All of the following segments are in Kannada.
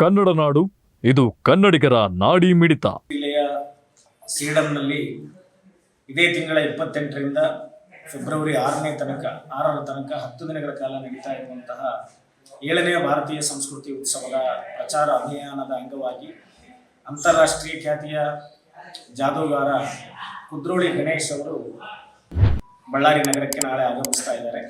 ಕನ್ನಡ ನಾಡು, ಇದು ಕನ್ನಡಿಗರ ನಾಡಿ ಮಿಡಿತ. ಜಿಲ್ಲೆಯ ಸೀಡಂನಲ್ಲಿ ಇದೇ ತಿಂಗಳ ಇಪ್ಪತ್ತೆಂಟರಿಂದ ಫೆಬ್ರವರಿ ಆರನೇ ತನಕ, ಆರರ ತನಕ ಹತ್ತು ದಿನಗಳ ಕಾಲ ನಡೀತಾ ಇರುವಂತಹ ಏಳನೇ ಭಾರತೀಯ ಸಂಸ್ಕೃತಿ ಉತ್ಸವದ ಪ್ರಚಾರ ಅಭಿಯಾನದ ಅಂಗವಾಗಿ ಅಂತಾರಾಷ್ಟ್ರೀಯ ಖ್ಯಾತಿಯ ಜಾದೂಗಾರ ಕುದ್ರೋಳಿ ಗಣೇಶ್ ಅವರು ಬಳ್ಳಾರಿ ನಗರಕ್ಕೆ ನಾಳೆ ಆಗಮಿಸ್ತಾ ಇದ್ದಾರೆ.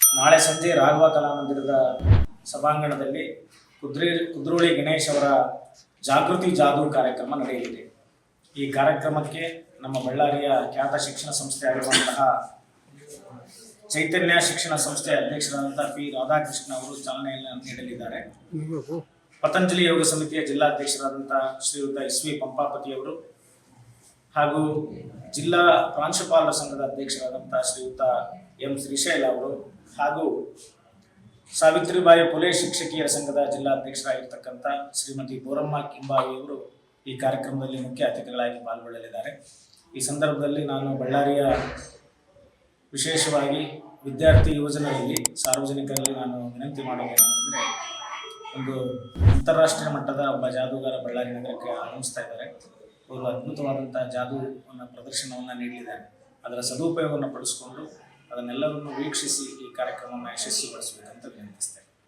ನಾಳೆ ಸಂಜೆ ರಾಘವ ಕಲಾಮಂದಿರದ ಸಭಾಂಗಣದಲ್ಲಿ ಕುದ್ರಿ, ಕುದ್ರೋಳಿ ಗಣೇಶ್ ಅವರ ಜಾಗೃತಿ ಜಾದೂ ಕಾರ್ಯಕ್ರಮ ನಡೆಯಲಿದೆ. ಈ ಕಾರ್ಯಕ್ರಮಕ್ಕೆ ನಮ್ಮ ಬಳ್ಳಾರಿಯ ಖ್ಯಾತ ಶಿಕ್ಷಣ ಸಂಸ್ಥೆ ಆಗಿರುವಂತಹ ಚೈತನ್ಯ ಶಿಕ್ಷಣ ಸಂಸ್ಥೆಯ ಅಧ್ಯಕ್ಷರಾದಂತಹ ಪಿ. ರಾಧಾಕೃಷ್ಣ ಅವರು ಚಾಲನೆಯನ್ನು ನೀಡಲಿದ್ದಾರೆ. ಪತಂಜಲಿ ಯೋಗ ಸಮಿತಿಯ ಜಿಲ್ಲಾಧ್ಯಕ್ಷರಾದಂತಹ ಶ್ರೀಯುತ ಎಸ್ ವಿ ಪಂಪಾಪತಿ ಅವರು ಹಾಗೂ ಜಿಲ್ಲಾ ಪ್ರಾಂಶುಪಾಲರ ಸಂಘದ ಅಧ್ಯಕ್ಷರಾದಂತಹ ಶ್ರೀಯುತ ಎಂ ಶ್ರೀಶೈಲ ಅವರು ಹಾಗೂ ಸಾವಿತ್ರಿಬಾಯಿ ಪುಲೆ ಶಿಕ್ಷಕಿಯರ ಸಂಘದ ಜಿಲ್ಲಾಧ್ಯಕ್ಷರಾಗಿರ್ತಕ್ಕಂಥ ಶ್ರೀಮತಿ ಬೋರಮ್ಮ ಕಿಂಬಾವಿ ಅವರು ಈ ಕಾರ್ಯಕ್ರಮದಲ್ಲಿ ಮುಖ್ಯ ಅತಿಥಿಗಳಾಗಿ ಪಾಲ್ಗೊಳ್ಳಲಿದ್ದಾರೆ. ಈ ಸಂದರ್ಭದಲ್ಲಿ ನಾನು ಬಳ್ಳಾರಿಯ ವಿಶೇಷವಾಗಿ ವಿದ್ಯಾರ್ಥಿ ಯೋಜನೆಯಲ್ಲಿ ಸಾರ್ವಜನಿಕರಲ್ಲಿ ನಾನು ವಿನಂತಿ ಮಾಡೋದೇನೆಂದರೆ ಒಂದು ಅಂತಾರಾಷ್ಟ್ರೀಯ ಮಟ್ಟದ ಒಬ್ಬ ಜಾದೂಗಾರ ಬಳ್ಳಾರಿ ನಗರಕ್ಕೆ ಆಗಮಿಸ್ತಾ ಇದ್ದಾರೆ. ಅವರು ಅದ್ಭುತವಾದಂತಹ ಜಾದೂವನ್ನು ಪ್ರದರ್ಶನವನ್ನು ನೀಡಲಿದ್ದಾರೆ. ಅದರ ಸದುಪಯೋಗವನ್ನು ಪಡಿಸಿಕೊಂಡು ಅದನ್ನೆಲ್ಲರನ್ನು ವೀಕ್ಷಿಸಿ ಈ ಕಾರ್ಯಕ್ರಮವನ್ನು ಯಶಸ್ವಿಗೊಳಿಸಬೇಕು.